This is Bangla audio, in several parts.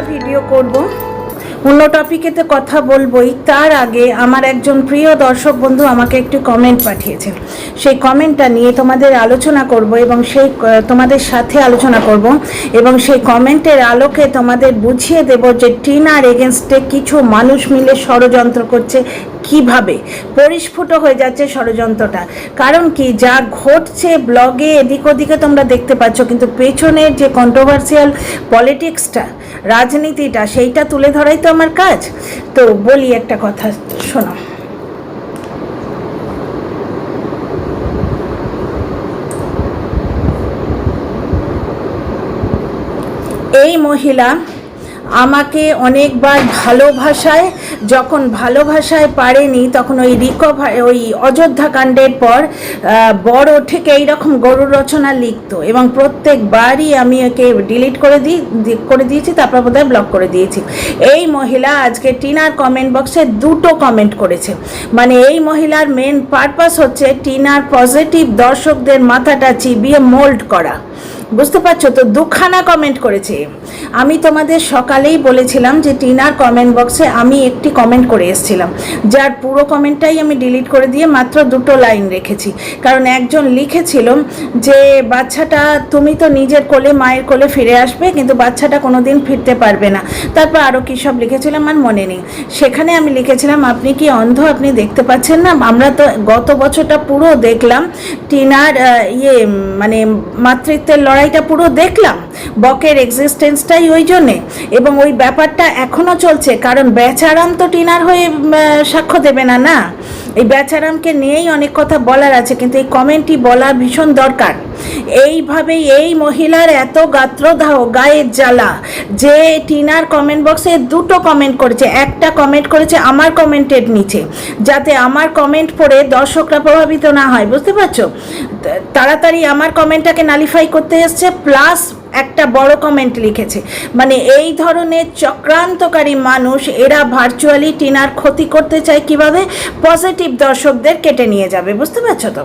একটা ভিডিও করব। অন্য টপিকেতে কথা বলবোই। তার আগে আমার একজন প্রিয় দর্শক বন্ধু আমাকে একটি কমেন্ট পাঠিয়েছে। সেই কমেন্টটা নিয়ে তোমাদের আলোচনা করব এবং সেই তোমাদের সাথে আলোচনা করব এবং সেই কমেন্টের আলোকে তোমাদের বুঝিয়ে দেব যে টিনার এগেনস্টে কিছু মানুষ মিলে ষড়যন্ত্র করছে কীভাবে পরিস্ফুট হয়ে যাচ্ছে ষড়যন্ত্রটা? কারণ কি, যা ঘটছে ব্লগে এদিক ওদিকে তোমরা দেখতে পাচ্ছ, কিন্তু পেছনের যে কন্ট্রোভার্সিয়াল পলিটিক্সটা রাজনীতিটা, সেইটা তুলে ধরাই তো আমার কাজ। তো বলি একটা কথা, শোনো। এই মহিলা আমাকে অনেকবার ভালোবাসায় যখন ভালোবাসায় পারেনি, তখন ওই রিকভার ওই অযোধ্যা কাণ্ডের পর বড় ঠিক এইরকম গরু রচনা লিখতো এবং প্রত্যেকবারই আমি ওকে ডিলিট করে দিই করে দিয়েছি, তারপর বোধহয় ব্লক করে দিয়েছি। এই মহিলা আজকে টিনার কমেন্ট বক্সে দুটো কমেন্ট করেছে। মানে এই মহিলার মেন পারপাস হচ্ছে টিনার পজিটিভ দর্শকদের মাথাটা চিবিয়ে মোল্ড করা। বুঝতে পারছ তো? দুখানা কমেন্ট করেছে। আমি তোমাদের সকালেই বলেছিলাম যে টিনার কমেন্ট বক্সে আমি একটি কমেন্ট করে এসেছিলাম। যার পুরো কমেন্টটাই আমি ডিলিট করে দিয়ে মাত্র দুটো লাইন রেখেছি। কারণ একজন লিখেছিল যে, বাচ্চাটা তুমি তো নিজের কোলে, মায়ের কোলে ফিরে আসবে, কিন্তু বাচ্চাটা কোনো দিন ফিরতে পারবে না। তারপর আরও কী সব লিখেছিলাম আমার মনে নেই। সেখানে আমি লিখেছিলাম, আপনি কি অন্ধ? আপনি দেখতে পাচ্ছেন না? আমরা তো গত বছরটা পুরো দেখলাম টিনার ইয়ে মানে মাতৃত্বের লড়াইটা পুরো দেখলাম। বকের এক্সিস্টেন্সটাই ওই জন্যে। এবং ওই ব্যাপারটা এখনও চলছে, কারণ বেচারাম তো টিনার হয়ে সাক্ষ্য দেবে না না? এই বেচারামকে নিয়েই অনেক কথা বলার আছে, কিন্তু এই কমেন্টটি বলা ভীষণ দরকার। এইভাবেই এই মহিলার এত গাত্রদাহ, গায়ের জ্বালা, যে টিনার কমেন্ট বক্সে দুটো কমেন্ট করেছে। একটা কমেন্ট করেছে আমার কমেন্টের নিচে, যাতে আমার কমেন্ট পড়ে দর্শকরা প্রভাবিত না হয়, বুঝতে পারছ? তাড়াতাড়ি আমার কমেন্টটাকে নালিফাই করতে এসছে প্লাস একটা বড় কমেন্ট লিখেছে। মানে এই ধরনের চক্রান্তকারী মানুষ, এরা ভার্চুয়ালি টিনার ক্ষতি করতে চায় কীভাবে? পজিটিভ দর্শকদের কেটে নিয়ে যাবে, বুঝতে পারছ তো?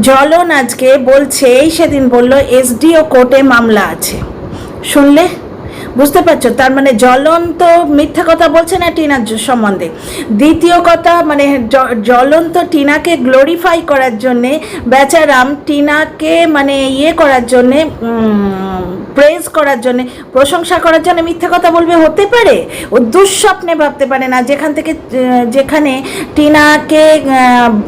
জলন আজকে বলছে এই সেদিন বলল এসডিও কোর্টে মামলা আছে। শুনলে? বুঝতে পারছ? তার মানে জ্বলন তো মিথ্যা কথা বলছে না টিনার সম্বন্ধে? দ্বিতীয় কথা মানে জ- জ্বলন তো টিনাকে গ্লোরিফাই করার জন্যে, বেচারাম টিনাকে মানে ইয়ে করার জন্যে প্রেজ করার জন্যে, প্রশংসা করার জন্য মিথ্যা কথা বলবে হতে পারে? ও দুঃস্বপ্নে ভাবতে পারে না, যেখান থেকে যেখানে টিনাকে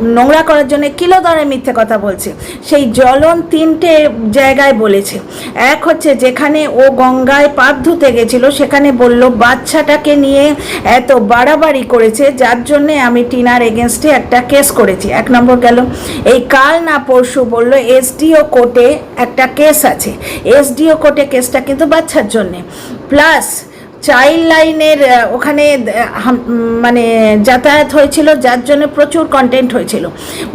নোংরা করার জন্য কিলো দরে মিথ্যে কথা বলছে। সেই জ্বলন তিনটে জায়গায় বলেছে। এক হচ্ছে যেখানে ও গঙ্গায় পাপ ধুতে গেছিল, সেখানে বলল, বাচ্চাটাকে নিয়ে এত বাড়াবাড়ি করেছে, যার জন্যে আমি টিনার এগেনস্টে একটা কেস করেছি। এক নম্বর গেল। এই কাল না পরশু বলল, এসডিও কোর্টে একটা কেস আছে। এসডিও কোর্টে কেসটা কিন্তু বাচ্চার জন্যে। প্লাস চাইল্ড লাইনের ওখানে মানে যাতায়াত হয়েছিল, যার জন্য প্রচুর কন্টেন্ট হয়েছিল।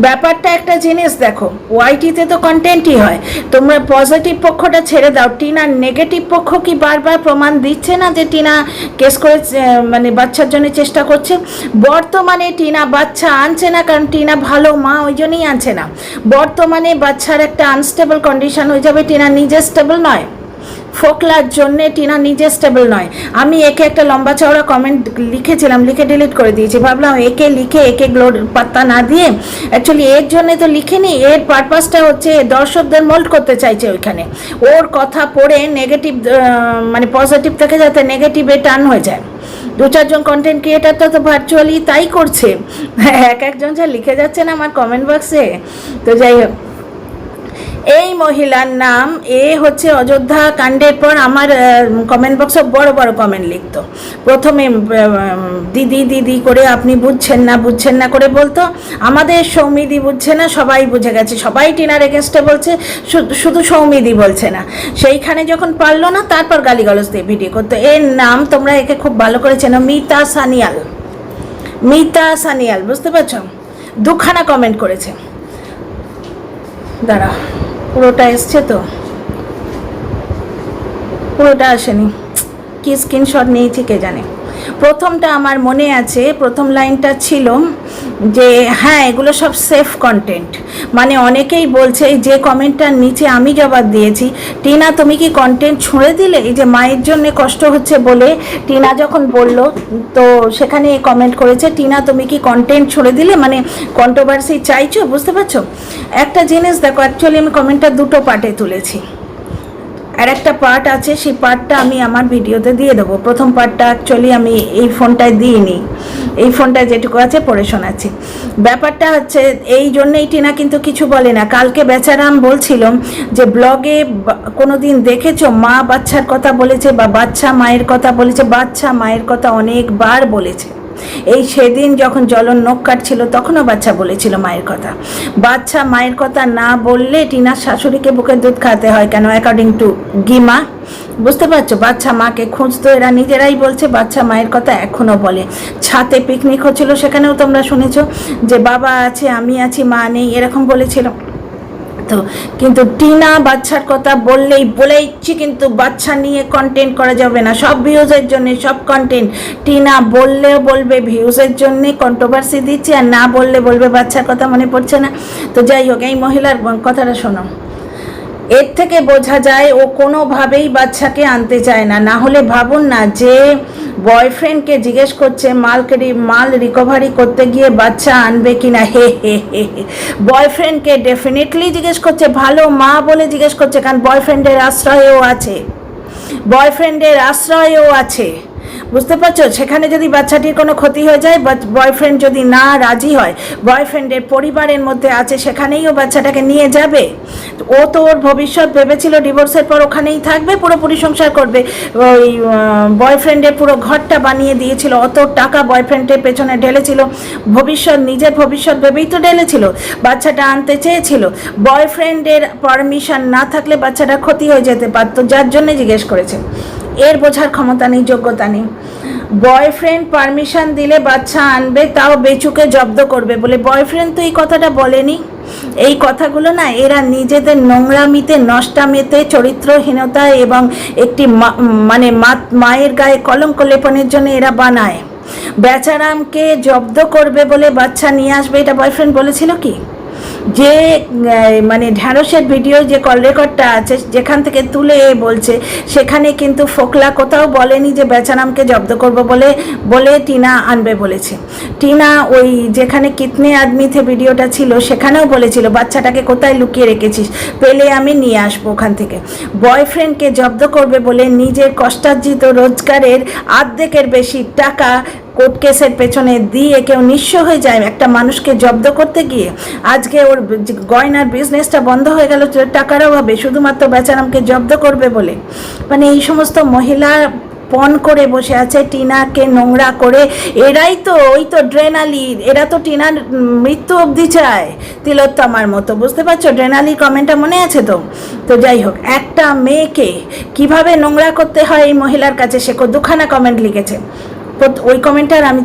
ব্যাপারটা একটা জিনিস দেখো ওয়াইটিতে তো কন্টেন্টই হয়। তোমরা পজিটিভ পক্ষটা ছেড়ে দাও। টিনার নেগেটিভ পক্ষ কি বারবার প্রমাণ দিচ্ছে না যে টিনা কেস করে মানে বাচ্চার জন্য চেষ্টা করছে? বর্তমানে টিনা বাচ্চা আনছে না, কারণ টিনা ভালো মা, ওই জন্যই আনছে না। বর্তমানে বাচ্চার একটা আনস্টেবল কন্ডিশন হয়ে যাবে, টিনা নিজে স্টেবল নয়। ফোকলার জন্য টিনা নিজে স্টেবল নয়। আমি একে একটা লম্বা চওড়া কমেন্ট লিখেছিলাম, লিখে ডিলিট করে দিয়েছি। ভাবলাম একে লিখে, একে গ্লোর পাত্তা না দিয়ে অ্যাকচুয়ালি এর জন্য তো লিখিনি, এর পারপাসটা হচ্ছে দর্শকদের মোল্ড করতে চাইছে ওইখানে। ওর কথা পড়ে নেগেটিভ মানে পজিটিভ থেকে যাতে নেগেটিভে টার্ন হয়ে যায়। দু চারজন কন্টেন্ট ক্রিয়েটার তো তো ভার্চুয়ালি তাই করছে। এক একজন যা লিখে যাচ্ছে না আমার কমেন্ট বক্সে তো যাই হোক। এই মহিলার নাম, এ হচ্ছে অযোধ্যা কাণ্ডের পর আমার কমেন্ট বক্সে বড় বড় কমেন্ট লিখতো। প্রথমে দিদি দিদি করে আপনি বুঝছেন না বুঝছেন না করে বলতো। আমাদের সৌমিদি বুঝছে না, সবাই বুঝে গেছে। সবাই টিনার এগেনস্টে বলছে শুধু- সৌমিদি বলছে না। সেইখানে যখন পারল না, তারপর গালিগালজ দিয়ে ভিডিও করতো। এর নাম তোমরা একে খুব ভালো করে চেনো, মিতা সানিয়াল। মিতা সানিয়াল, বুঝতে পারছ? দুখানা কমেন্ট করেছে। দাঁড়া পুরোটা এসছে তো। পুরোটা আসেনি। কি স্ক্রিনশট নিয়েছি কে জানে। প্রথমটা আমার মনে আছে, প্রথম লাইনটা ছিল যে হ্যাঁ এগুলো সব সেফ কন্টেন্ট মানে অনেকেই বলছে যে কমেন্টটার নিচে আমি জবাব দিয়েছি, টিনা তুমি কি কন্টেন্ট ছুঁড়ে দিলে? এই যে মায়ের জন্য কষ্ট হচ্ছে বলে টিনা যখন বলল, তো সেখানে কমেন্ট করেছে, টিনা, তুমি কি কন্টেন্ট ছুঁড়ে দিলে? মানে কন্ট্রোভার্সি চাইছো? বুঝতে পারছ? একটা জিনিস দেখো অ্যাকচুয়ালি আমি কমেন্টটা দুটো পার্টে তুলেছি। আর একটা পার্ট আছে, সেই পার্টটা আমি আমার ভিডিওতে দিয়ে দেবো। প্রথম পার্টটা অ্যাকচুয়ালি আমি এই ফোনটায় দিইনি। এই ফোনটায় যেটুকু আছে পড়ে শোনাচ্ছি। ব্যাপারটা হচ্ছে, এই জন্যেই টিনা কিন্তু কিছু বলে না। কালকে বেচারাম বলছিল যে, ব্লগে কোনো দিন দেখেছ? মা বাচ্চার কথা বলেছে বা বাচ্চা মায়ের কথা বলেছে? বাচ্চা মায়ের কথা অনেকবার বলেছে। এই সেদিন যখন জলন নখ কাটছিল, তখনও বাচ্চা বলেছিল মায়ের কথা। বাচ্চা মায়ের কথা না বললে টিনার শাশুড়িকে বুকের দুধ খাওয়াতে হয় কেন? অ্যাকর্ডিং টু গিমা, বুঝতে পারছ? বাচ্চা মাকে খুঁজতো, এরা নিজেরাই বলছে, বাচ্চা মায়ের কথা এখনও বলে। ছাতে পিকনিক হচ্ছিল, সেখানেও তোমরা শুনেছ যে, বাবা আছে, আমি আছি, মা নেই, এরকম বলেছিল। তো কিন্তু টিনা বাচ্চার কথা বললেই বলে ইচ্ছি কিন্তু বাচ্চা নিয়ে কন্টেন্ট করা যাবে না। সব ভিউজের জন্য, সব কন্টেন্ট টিনা বললেও বলবে ভিউজের জন্যে কন্ট্রোভার্সি দিচ্ছে, আর না বললে বলবে বাচ্চার কথা মনে পড়ছে না। তো যাই হোক, এই মহিলার কথাটা শোনো। এর থেকে বোঝা যায় ও কোনোভাবেই বাচ্চাকে আনতে চায় না। না হলে ভাবুন না যে বয়ফ্রেন্ডকে জিজ্ঞেস করছে মালকে মাল রিকভারি করতে গিয়ে বাচ্চা আনবে কি না হে হে হে। বয়ফ্রেন্ডকে ডেফিনেটলি জিজ্ঞেস করছে, ভালো মা বলে জিজ্ঞেস করছে, কারণ বয়ফ্রেন্ডের আশ্রয়েও আছে। বয়ফ্রেন্ডের আশ্রয়েও আছে। বুঝতে পারছ? সেখানে যদি বাচ্চাটির কোনো ক্ষতি হয়ে যায় বা বয়ফ্রেন্ড যদি না রাজি হয় বয়ফ্রেন্ডের পরিবারের মধ্যে আছে, সেখানেই ও বাচ্চাটাকে নিয়ে যাবে। ও তো ওর ভবিষ্যৎ ভেবেছিল ডিভোর্সের পর ওখানেই থাকবে, পুরোপুরি সংসার করবে। ওই বয়ফ্রেন্ডের পুরো ঘরটা বানিয়ে দিয়েছিল, অত টাকা বয়ফ্রেন্ডের পেছনে ঢেলেছিল। ভবিষ্যৎ, নিজের ভবিষ্যৎ ভেবেই তো ঢেলেছিল, বাচ্চাটা আনতে চেয়েছিল। বয়ফ্রেন্ডের পারমিশন না থাকলে বাচ্চাটা ক্ষতি হয়ে যেতে পারতো, যার জন্য জিজ্ঞেস করেছে। এর বোঝার ক্ষমতা নেই, যোগ্যতা নেই। বয়ফ্রেন্ড পারমিশন দিলে বাচ্চা আনবে, তাও বেচুকে জব্দ করবে বলে। বয়ফ্রেন্ড তো এই কথাটা বলেনি। এই কথাগুলো না, এরা নিজেদের নোংরামিতে, নষ্টামিতে, চরিত্রহীনতা এবং একটি মানে মায়ের গায়ে কলঙ্ক লেপনের জন্য এরা বানায়। বেচারামকে জব্দ করবে বলে বাচ্চা নিয়ে আসবে, এটা বয়ফ্রেন্ড বলেছিল কি? যে মানে ঢ্যাঁড়সের ভিডিও যে কল রেকর্ডটা আছে, যেখান থেকে তুলে বলছে, সেখানে কিন্তু ফোকলা কোথাও বলেনি যে বেচারামকে জব্দ করব বলে বলে টিনা আনবে বলেছে। টিনা ওই যেখানে কিতনে আদমিতে ভিডিওটা ছিল, সেখানেও বলেছিল, বাচ্চাটাকে কোথায় লুকিয়ে রেখেছিস? পেলে আমি নিয়ে আসব ওখান থেকে। বয়ফ্রেন্ডকে জব্দ করবে বলে নিজের কষ্টার্জিত রোজগারের আর্ধেকের বেশি টাকা কোর্ট কেসের পেছনে দিয়ে কেউ নিঃস্ব হয়ে যায় একটা মানুষকে জব্দ করতে গিয়ে। আজকে ওর গয়নার বিজনেসটা বন্ধ হয়ে গেল টাকার অভাবে শুধুমাত্র বেচারামকে জব্দ করবে বলে। মানে এই সমস্ত মহিলা পণ করে বসে আছে, টিনাকে নোংরা করে। এরাই তো, ওই তো ড্রেনালি এরা তো টিনার মৃত্যু অবধি চায়। তিলোত্তমার মতো, বুঝতে পারছ? ড্রেনালি কমেন্টটা মনে আছে তো? তো যাই হোক, একটা মেয়েকে কীভাবে নোংরা করতে হয় এই মহিলার কাছে, সে দুখানা কমেন্ট লিখেছে। ওই কমেন্টটা আমি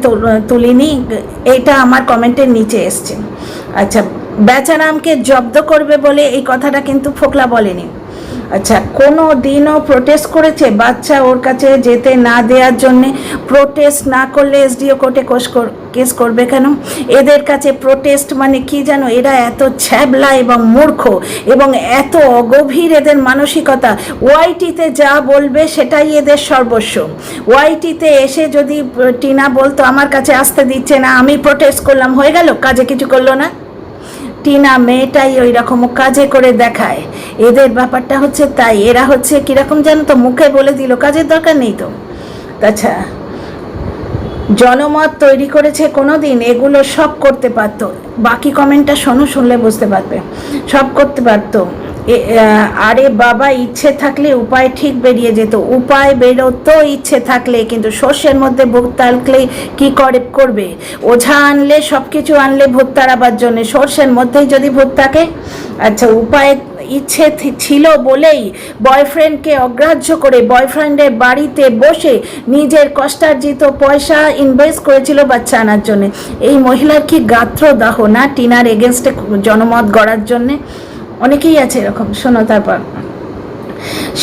তুলিনি এটা আমার কমেন্টের নিচে এসছে। আচ্ছা বেচারামকে জব্দ করবে বলে এই কথাটা কিন্তু ফোকলা বলেনি। আচ্ছা কোনো দিনও প্রোটেস্ট করেছে বাচ্চা ওর কাছে যেতে না দেওয়ার জন্যে? প্রোটেস্ট না করলে এসডিও কোর্টে কোষ কেস করবে কেন? এদের কাছে প্রোটেস্ট মানে কি জানো? এরা এত ছ্যাবলা এবং মূর্খ এবং এত অগভীর এদের মানসিকতা। ওয়াইটিতে যা বলবে সেটাই এদের সর্বস্ব। ওয়াইটিতে এসে যদি টিনা বলতো, আমার কাছে আসতে দিচ্ছে না, আমি প্রোটেস্ট করলাম, হয়ে গেল? কাজে কিছু করল না? টিনা মেয়েটাই ওই রকম কাজে করে দেখায়। এদের ব্যাপারটা হচ্ছে তাই। এরা হচ্ছে কীরকম জানো তো, মুখে বলে দিল, কাজের দরকার নেই তো। আচ্ছা জনমত তৈরি করেছে কোনো দিন এগুলো সব করতে পারতো। বাকি কমেন্টটা শোনো, শুনলে বুঝতে পারবে। সব করতে পারতো। আরে বাবা, ইচ্ছে থাকলে উপায় ঠিক বেরিয়ে যেত। উপায় বেরোতো ইচ্ছে থাকলে, কিন্তু শস্যের মধ্যে ভূত তালকলে কি করে, করবে? ওঝা আনলে সব কিছু আনলে ভূত তাড়াবার জন্যে। সর্ষের মধ্যেই যদি ভূত থাকে আচ্ছা উপায় ইচ্ছে ছিল বলেই বয়ফ্রেন্ডকে অগ্রাহ্য করে বয়ফ্রেন্ডের বাড়িতে বসে নিজের কষ্টার্জিত পয়সা ইনভেস্ট করেছিল বাচ্চা আনার জন্যে। এই মহিলার কি গাত্রদাহ না টিনার এগেনস্টে জনমত গড়ার জন্যে? অনেকেই আছে এরকম। শোনো তারপর।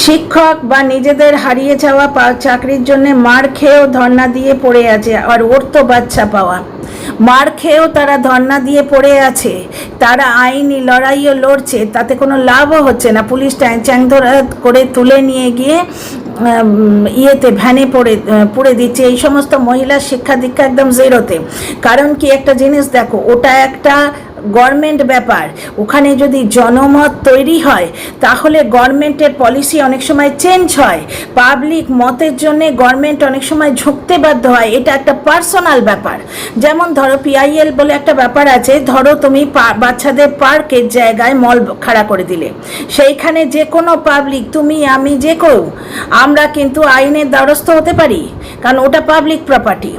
শিক্ষক বা নিজেদের হারিয়ে যাওয়া চাকরির জন্য মার খেয়েও ধর্ণা দিয়ে পড়ে আছে আর ওর তো বাচ্চা পাওয়া। মার খেয়েও তারা ধর্ণা দিয়ে পড়ে আছে। তারা আইনি লড়াইও লড়ছে, তাতে কোনো লাভও হচ্ছে না। পুলিশ ট্যাং চ্যাং ধরা করে তুলে নিয়ে গিয়ে ইয়েতে ভ্যানে পড়ে পুড়ে দিচ্ছে। এই সমস্ত মহিলার শিক্ষা দীক্ষা একদম জেরোতে কারণ কি একটা জিনিস দেখো, ওটা একটা গভর্নমেন্ট ব্যাপার। ওখানে যদি জনমত তৈরি হয়, তাহলে গভর্নমেন্টের পলিসি অনেক সময় চেঞ্জ হয়। পাবলিক মতের জন্য গভর্নমেন্ট অনেক সময় ঝুঁকতে বাধ্য হয়। এটা একটা পার্সোনাল ব্যাপার। যেমন ধরো পিআইএল বলে একটা ব্যাপার আছে, ধরো তুমি বাচ্চাদের পার্কের জায়গায় মল খাড়া করে দিলে। সেইখানে যে কোনো পাবলিক তুমি, আমি যে কেউ, আমরা কিন্তু আইনের দ্বারস্থ হতে পারি। কারণ ওটা পাবলিক প্রপার্টি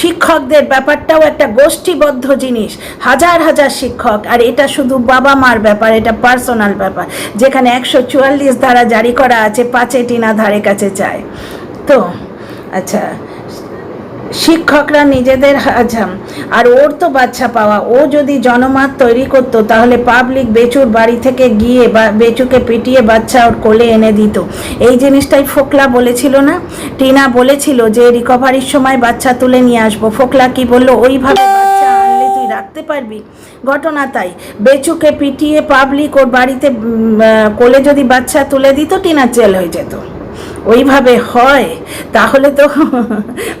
শিক্ষকদের ব্যাপারটাও একটা গোষ্ঠীবদ্ধ জিনিস, হাজার হাজার শিক্ষক, আর এটা শুধু বাবা মার ব্যাপার, এটা পার্সোনাল ব্যাপার, যেখানে একশো চুয়াল্লিশ ধারা জারি করা আছে, পাঁচে টিনা ধারে কাছে চায়। তো আচ্ছা শিক্ষকরা নিজেদের হাজাম। আর ওর তো বাচ্চা পাওয়া। ও যদি জনমত তৈরি করতো, তাহলে পাবলিক বেচুর বাড়ি থেকে গিয়ে বা বেচুকে পিটিয়ে বাচ্চা ওর কোলে এনে দিত। এই জিনিসটাই ফোকলা বলেছিল না? টিনা বলেছিল যে রিকভারির সময় বাচ্চা তুলে নিয়ে আসব। ফোকলা কি বলল? ওইভাবে বাচ্চা রাখতে পারবি? ঘটনা তাই। বেচুকে পিটিয়ে পাবলিক ওর বাড়িতে কোলে যদি বাচ্চা তুলে দিত টিনার জেল হয়ে যেত। ওইভাবে হয়, তাহলে তো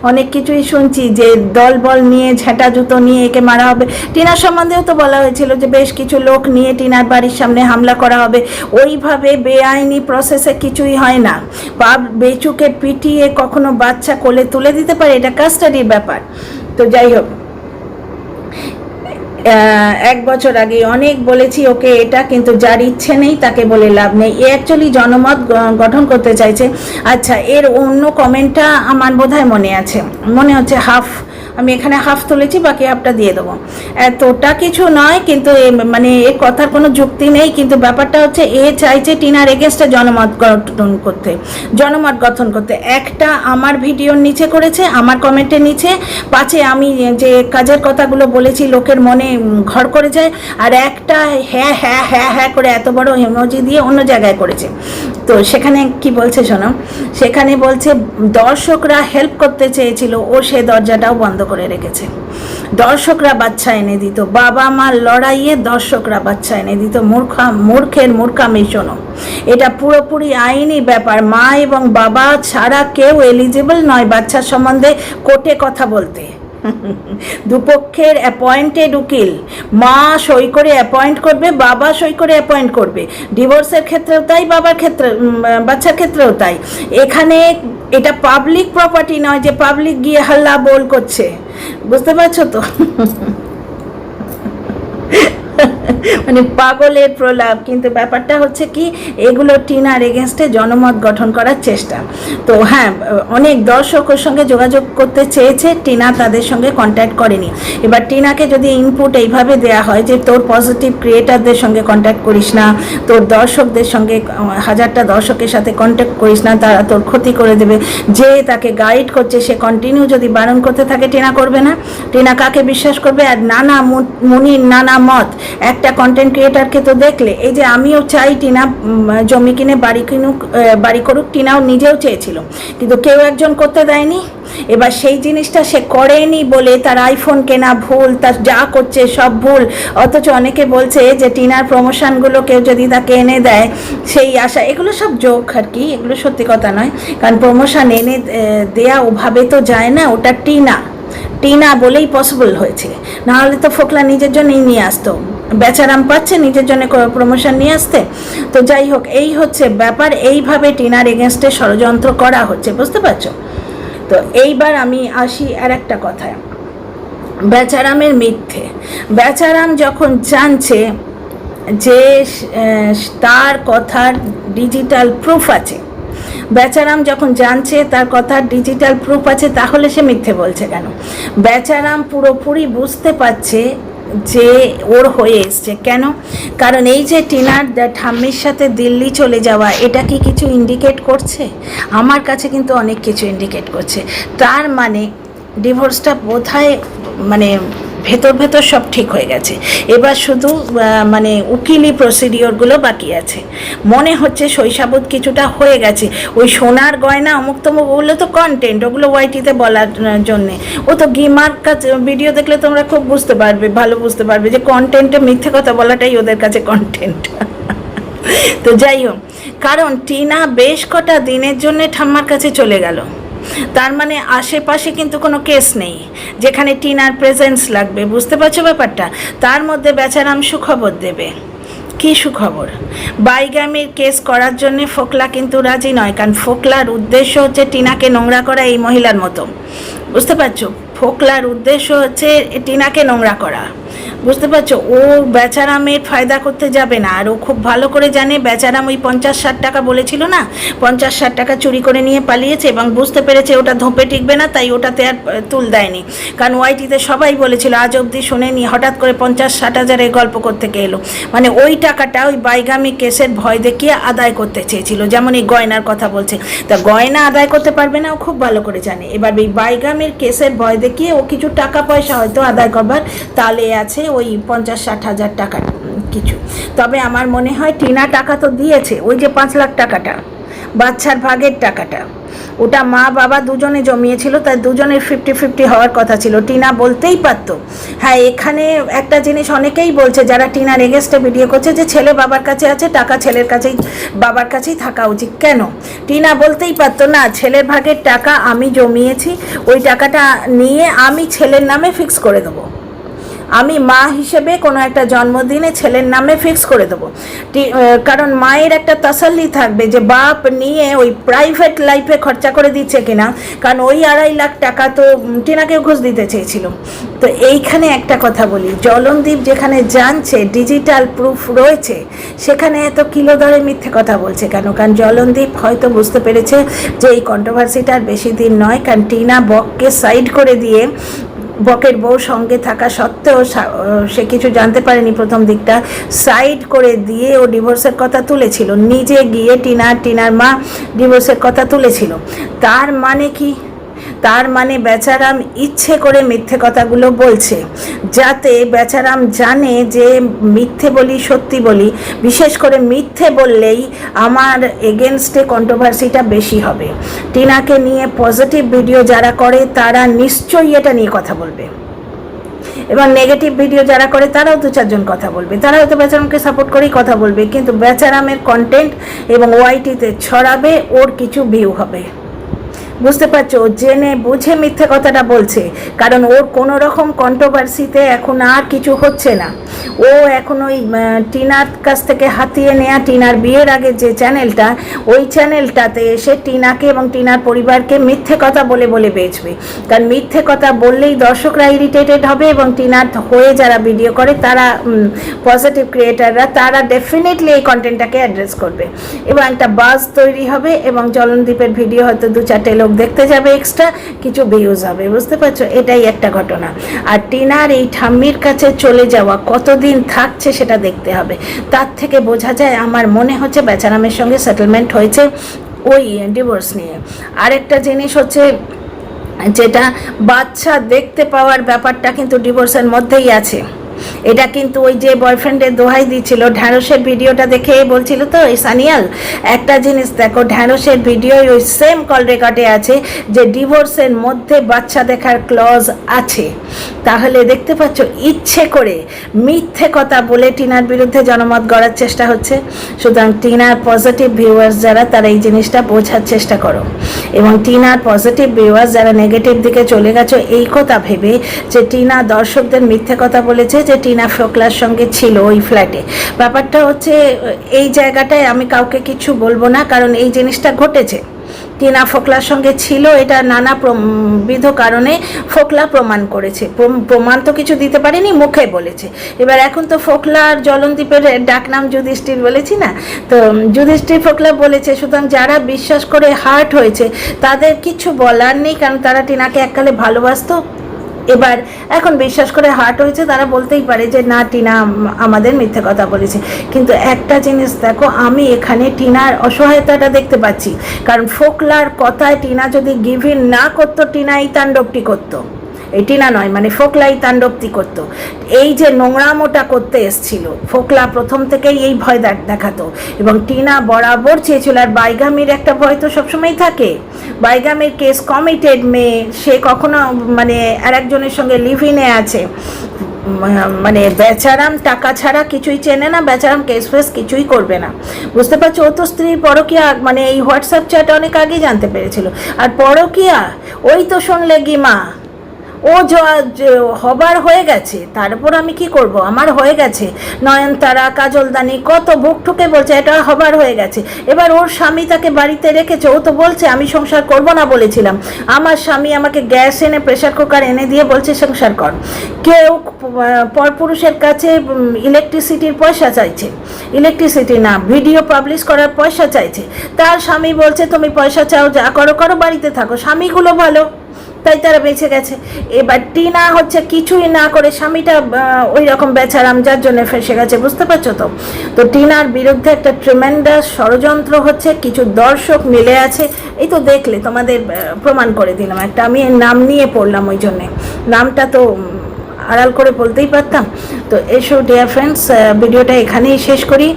অনেক কিছুই শুনছি যে দল বল নিয়ে, ঝাঁটা জুতো নিয়ে একে মারা হবে। টিনার সম্বন্ধেও তো বলা হয়েছিল যে বেশ কিছু লোক নিয়ে টিনার বাড়ির সামনে হামলা করা হবে। ওইভাবে বেআইনি প্রসেসে কিছুই হয় না। পাব বেচুকে পিটিয়ে কখনো বাচ্চা কোলে তুলে দিতে পারে, এটা কাস্টাডির ব্যাপার। তো যাই হোক। এক বছর আগে অনেক বলেছি ওকে, এটা কিন্তু যার ইচ্ছে নেই তাকে বলে লাভ নেই। এ অ্যাকচুয়ালি জনমত গঠন করতে চাইছে। আচ্ছা এর অন্য কমেন্টটা আমার বোধহয় মনে আছে। মনে হচ্ছে হাফ আমি এখানে হাফ তুলেছি, বাকি হাফটা দিয়ে দেবো। এতটা কিছু নয়, কিন্তু এ মানে এর কথার কোনো যুক্তি নেই, কিন্তু ব্যাপারটা হচ্ছে এ চাইছে টিনার এগেনস্টে জনমত গঠন করতে, জনমত গঠন করতে। একটা আমার ভিডিওর নিচে করেছে, আমার কমেন্টের নিচে, পাছে আমি যে কাজের কথাগুলো বলেছি, লোকের মনে ঘর করে যায়, আর একটা হ্যাঁ হ্যাঁ হ্যাঁ হ্যাঁ করে এত বড় হেমোজি দিয়ে অন্য জায়গায় করেছে। তো সেখানে কি বলছে শোনো? সেখানে বলছে, দর্শকরা হেল্প করতে চেয়েছিল, ও সে দরজাটাও বন্ধ করে রেখেছে। দর্শকরা বাচ্চা এনে দিত। বাবা মার লড়াইয়ে দর্শকরা বাচ্চা এনে দিত। মূর্খা, মূর্খের মূর্খামি শোনো। এটা পুরোপুরি আইনি ব্যাপার। মা এবং বাবা ছাড়া কেউ এলিজিবল নয় বাচ্চা সম্বন্ধে কোটে কথা বলতে। দুপক্ষের অ্যাপয়েন্টেড উকিল। মা সই করে অ্যাপয়েন্ট করবে, বাবা সই করে অ্যাপয়েন্ট করবে। ডিভোর্সের ক্ষেত্রেও তাই, বাবার ক্ষেত্রে বাচ্চার ক্ষেত্রেও তাই। এখানে এটা পাবলিক প্রপার্টি নয় যে পাবলিক গিয়ে হাল্লা বোল করছে। বুঝতে পারছ তো? মানে পাগলের প্রলাপ। কিন্তু ব্যাপারটা হচ্ছে কি, এগুলো টিনার এগেনস্টে জনমত গঠন করার চেষ্টা। তো হ্যাঁ অনেক দর্শক ওর সঙ্গে যোগাযোগ করতে চেয়েছে, টিনা তাদের সঙ্গে কন্ট্যাক্ট করেনি। এবার টিনাকে যদি ইনপুট এইভাবে দেয়া হয় যে, তোর পজিটিভ ক্রিয়েটারদের সঙ্গে কন্ট্যাক্ট করিস না, তোর দর্শকদের সঙ্গে, হাজারটা দর্শকের সাথে কন্ট্যাক্ট করিস না, তারা তোর ক্ষতি করে দেবে। যে তাকে গাইড করছে, সে কন্টিনিউ যদি বারণ করতে থাকে, টিনা করবে না। টিনা কাকে বিশ্বাস করবে? আর নানা মুনির নানা মত একটা কন্টেন্ট ক্রিয়েটারকে তো দেখলে, এই যে আমিও চাই টিনা জমি কিনে বাড়ি কিনুক বাড়ি করুক, টিনাও নিজেও চেয়েছিল। কিন্তু কেউ একজন করতে দেয়নি। এবার সেই জিনিসটা সে করেনি বলে তার আইফোন কেনা ভুল, তার যা করছে সব ভুল। অথচ অনেকে বলছে যে টিনার প্রমোশনগুলো কেউ যদি তাকে এনে দেয়, সেই আশা, এগুলো সব জোক আর কি, এগুলো সত্যি কথা নয়। কারণ প্রমোশন এনে দেয়া ওভাবে তো যায় না, ওটা টিনা। টিনা বলেই পসিবল হয়েছে। নাহলে তো ফোকলা নিজের জন্যই নিয়ে আসতো। বেচারাম পাচ্ছে, নিজের জন্য প্রমোশন নিয়ে আসতে। তো যাই হোক, এই হচ্ছে ব্যাপার। এইভাবে টিনার এগেনস্টে ষড়যন্ত্র করা হচ্ছে, বুঝতে পারছ? তো এইবার আমি আসি আর একটা কথায়। বেচারামের মিথ্যে। বেচারাম যখন জানছে যে তার কথার ডিজিটাল প্রুফ আছে, বেচারাম যখন জানছে তার কথার ডিজিটাল প্রুফ আছে, তাহলে সে মিথ্যে বলছে কেন? বেচারাম পুরোপুরি বুঝতে পারছে যে ওর হয়ে এসছে। কেন? কারণ এই যে টিনার দ্যাট ঠাম্মির সাথে দিল্লি চলে যাওয়া, এটা কি কিছু ইন্ডিকেট করছে? আমার কাছে কিন্তু অনেক কিছু ইন্ডিকেট করছে। তার মানে ডিভোর্সটা বোধহয় মানে ভেতর ভেতর সব ঠিক হয়ে গেছে। এবার শুধু মানে উকিলি প্রসিডিওরগুলো বাকি আছে। মনে হচ্ছে শৈশাবোধ কিছুটা হয়ে গেছে। ওই সোনার গয়না অমুক তমুক, ওগুলো তো কন্টেন্ট ওগুলো ওয়াইটিতে বলার জন্যে। ও তো গিমার কাছে ভিডিও দেখলে তোমরা খুব বুঝতে পারবে, ভালো বুঝতে পারবে যে কন্টেন্টে মিথ্যে কথা বলাটাই ওদের কাছে কন্টেন্ট তো যাই হোক, কারণ টিনা বেশ কটা দিনের জন্যে ঠাম্মার কাছে চলে গেল। তার মানে আশেপাশে কিন্তু কোনো কেস নেই, যেখানে টিনার প্রেজেন্স লাগবে, বুঝতে পারছ ব্যাপারটা? তার মধ্যে বেচারাম সুখবর দেবে। কী সুখবর? বাইগামির কেস করার জন্যে ফোকলা কিন্তু রাজি নয়, কারণ ফোকলার উদ্দেশ্য হচ্ছে টিনাকে নোংরা করা এই মহিলার মতো। বুঝতে পারছ? ফোকলার উদ্দেশ্য হচ্ছে টিনাকে নোংরা করা। বুঝতে পারছ? ও বেচারামের ফায়দা করতে যাবে না। আর ও খুব ভালো করে জানে বেচারাম ওই পঞ্চাশ ষাট টাকা বলেছিল না? পঞ্চাশ ষাট টাকা চুরি করে নিয়ে পালিয়েছে এবং বুঝতে পেরেছে ওটা ধোপে টিকবে না, তাই ওটাতে আর তুল দেয়নি। কারণ ওয়াইটিতে সবাই বলেছিল, আজ অবধি শোনেনি। হঠাৎ করে পঞ্চাশ ষাট হাজারের গল্প করতে এলো। মানে ওই টাকাটা ওই বাইগামি কেসের ভয় দেখিয়ে আদায় করতে চেয়েছিল, যেমন এই গয়নার কথা বলছে। তা গয়না আদায় করতে পারবে না, ও খুব ভালো করে জানে। এবার এই বাইগামির কেসের ভয় দেখিয়ে ও কিছু টাকা পয়সা হয়তো আদায় করবার তালে আছে। ওই পঞ্চাশ, ষাট হাজার টাকা কিছু। তবে আমার মনে হয় টিনা টাকা তো দিয়েছে, ওই যে পাঁচ লাখ টাকাটা, বাচ্চার ভাগের টাকাটা। ওটা মা বাবা দুজনে জমিয়েছিল, তাই দুজনের ফিফটি ফিফটি হওয়ার কথা ছিল। টিনা বলতেই পারতো। হ্যাঁ এখানে একটা জিনিস অনেকেই বলছে, যারা টিনার এগেস্টে ভিডিও করছে যে ছেলে বাবার কাছে আছে, টাকা ছেলের কাছেই, বাবার কাছেই থাকা উচিত। কেন? টিনা বলতেই পারতো, না, ছেলের ভাগের টাকা আমি জমিয়েছি, ওই টাকাটা নিয়ে আমি ছেলের নামে ফিক্স করে দেবো। আমি মা হিসেবে কোনো একটা জন্মদিনে ছেলের নামে ফিক্স করে দেবো। কারণ মায়ের একটা তাসাল্লি থাকবে যে বাপ নিয়ে ওই প্রাইভেট লাইফে খরচা করে দিচ্ছে কিনা, কারণ ওই আড়াই লাখ টাকা তো টিনাকেও ঘুষ দিতে চেয়েছিল। তো এইখানে একটা কথা বলি, জলনদীপ যেখানে জানছে ডিজিটাল প্রুফ রয়েছে, সেখানে এত কিলো দরে মিথ্যে কথা বলছে কেন? কারণ জলনদীপ হয়তো বুঝতে পেরেছে যে এই কন্ট্রোভার্সিটা আর বেশি দিন নয়, কারণ টিনা বককে সাইড করে দিয়ে বকের বউ সঙ্গে থাকা সত্ত্বেও সা- কিছু জানতে পারেনি প্রথম দিকটা। সাইড করে দিয়ে ও ডিভোর্সের কথা তুলেছিল। নিজে গিয়ে টিনার টিনার মা ডিভোর্সের কথা তুলেছিল। তার মানে কি? তার মানে বেচারাম ইচ্ছে করে মিথ্যে কথাগুলো বলছে। যাতে বেচারাম জানে যে মিথ্যে বলি সত্যি বলি, বিশেষ করে মিথ্যে বললেই আমার এগেনস্টে কন্ট্রোভার্সিটা বেশি হবে। টিনাকে নিয়ে পজিটিভ ভিডিও যারা করে, তারা নিশ্চয়ই এটা নিয়ে কথা বলবে। এবং নেগেটিভ ভিডিও যারা করে, তারাও দু চারজন কথা বলবে। তারা হয়তো বেচারামকে সাপোর্ট করেই কথা বলবে, কিন্তু বেচারামের কন্টেন্ট এবং ওয়াইটিতে ছড়াবে, ওর কিছু ভিউ হবে। বুঝতে পারছ? জেনে বুঝে মিথ্যে কথাটা বলছে। কারণ ওর কোনো রকম কন্ট্রোভার্সিতে এখন আর কিছু হচ্ছে না। ও এখন ওই টিনার কাছ থেকে হাতিয়ে নেয়া টিনার বিয়ের আগে যে চ্যানেলটা ওই চ্যানেলটাতে এসে টিনাকে এবং টিনার পরিবারকে মিথ্যে কথা বলে বলে বেচবে। কারণ মিথ্যে কথা বললেই দর্শকরা ইরিটেটেড হবে এবং টিনার হয়ে যারা ভিডিও করে, তারা পজিটিভ ক্রিয়েটাররা তারা ডেফিনেটলি এই কন্টেন্টটাকে অ্যাড্রেস করবে। এবং একটা বাস তৈরি হবে এবং জলনদীপের ভিডিও হয়তো দু চারটে লোক দেখতে যাবে এক্সট্রা কিছু ভিউজ হবে, বুঝতে পারছ? এটাই একটা ঘটনা। আর টিনার এই ঠাম্মির কাছে চলে যাওয়া, কতদিন থাকছে সেটা দেখতে হবে। তার থেকে বোঝা যায় আমার মনে হচ্ছে বেচারামের সঙ্গে সেটেলমেন্ট হয়েছে ওই ডিভোর্স নিয়ে। আরেকটা জিনিস হচ্ছে যেটা বাচ্চা দেখতে পাওয়ার ব্যাপারটা কিন্তু ডিভোর্সের মধ্যেই আছে। এটা কিন্তু ওই যে বয়ফ্রেন্ডের দোহাই দিচ্ছিল ঢ্যাঁড়সের ভিডিওটা দেখে বলছিল তো, এই সানিয়াল, একটা জিনিস দেখো, ঢ্যাঁড়সের ভিডিও ওই সেম কল রেকর্ডে আছে যে ডিভোর্সের মধ্যে বাচ্চা দেখার ক্লজ আছে। তাহলে দেখতে পাচ্ছ, ইচ্ছে করে মিথ্যে কথা বলে টিনার বিরুদ্ধে জনমত গড়ার চেষ্টা হচ্ছে। সুতরাং টিনার পজিটিভ ভিউয়ার্স যারা, তারা এই জিনিসটা বোঝার চেষ্টা করো। এবং টিনার পজিটিভ ভিউয়ার্স যারা নেগেটিভ দিকে চলে গেছো, এই কথা ভেবে যে টিনা দর্শকদের মিথ্যে কথা বলেছে যে টিনা ফোকলার সঙ্গে ছিল ওই ফ্ল্যাটে ব্যাপারটা হচ্ছে, এই জায়গাটায় আমি কাউকে কিছু বলব না, কারণ এই জিনিসটা ঘটেছে। টিনা ফোকলার সঙ্গে ছিল, এটা নানা বিধ কারণে ফোকলা প্রমাণ করেছে। প্রমাণ তো কিছু দিতে পারেনি, মুখে বলেছে। এবার এখন তো ফোকলা আর জলনদীপের ডাকনাম যুধিষ্ঠির বলেছি না? তো যুধিষ্ঠির ফোকলা বলেছে, সুতরাং যারা বিশ্বাস করে হার্ট হয়েছে, তাদের কিছু বলার নেই, কারণ তারা টিনাকে এককালে ভালোবাসতো। এবার এখন বিশ্বাস করে হার্ট হয়েছে, তারা বলতেই পারে যে, না, টিনা আমাদের মিথ্যে কথা বলেছে। কিন্তু একটা জিনিস দেখো, আমি এখানে টিনার অসহায়তাটা দেখতে পাচ্ছি। কারণ ফোকলার কথায় টিনা যদি গিভ ইন না করতো টিনা এই তাণ্ডবটি করতো। টিনা নয় মানে ফোকলাই তাণ্ডবতি করতো। এই যে নোংরামোটা করতে এসছিল, ফোকলা প্রথম থেকেই এই ভয় দেখাতো। এবং টিনা বরাবর চেয়েছিল আর বাইগামির একটা ভয় তো সবসময় থাকে। বাইগামির কেস কমিটেড মেয়ে, সে কখনো মানে আর একজনের সঙ্গে লিভ ইনে আছে। মানে বেচারাম টাকা ছাড়া কিছুই চেনে না, বেচারাম কেস ফেস কিছুই করবে না। বুঝতে পারছ? ও তো স্ত্রীর পরকিয়া মানে এই হোয়াটসঅ্যাপ চ্যাট অনেক আগেই জানতে পেরেছিল। আর পরকিয়া, ওই তো শুনলে গিমা ও হবার হয়ে গেছে, তারপর আমি কি করব? আমার হয়ে গেছে। নয়নতারা, কাজলদানি, কত বুক ঠুকে বলছে, এটা হবার হয়ে গেছে। এবার ওর স্বামী তাকে বাড়িতে রেখেছে, ও তো বলছে, আমি সংসার করব না, বলেছিলাম। আমার স্বামী আমাকে গ্যাস এনে প্রেশার কুকার এনে দিয়ে বলছে, সংসার কর। কেউ পরপুরুষের কাছে ইলেকট্রিসিটির পয়সা চাইছে। ইলেকট্রিসিটি না ভিডিও পাবলিশ করার পয়সা চাইছে। তার স্বামী বলছে, তুমি পয়সা চাও, যা করো করো, বাড়িতে থাকো। স্বামীগুলো ভালো তাই তারা বেঁচে গেছে। এবার টিনা হচ্ছে কিছুই না করে স্বামীটা ওই রকম বেচারাম, যার জন্য ফেসে গেছে, বুঝতে পারছ তো? তো টিনার বিরুদ্ধে একটা ট্রিমেন্ডাস ষড়যন্ত্র হচ্ছে, কিছু দর্শক মিলে আছে। এই তো দেখলে, তোমাদের প্রমাণ করে দিলাম একটা। আমি নাম নিয়ে পড়লাম ওই জন্যে। নামটা তো আড়াল করে বলতেই পারতাম। তো এসো ডিয়ার ফ্রেন্ডস ভিডিওটা এখানেই শেষ করি।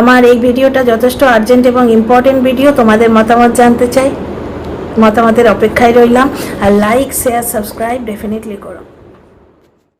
আমার এই ভিডিওটা যথেষ্ট আর্জেন্ট এবং ইম্পর্টেন্ট ভিডিও তোমাদের মতামত জানতে চাই। মতামতের অপেক্ষায় রইলাম। আর লাইক শেয়ার সাবস্ক্রাইব ডেফিনেটলি করো।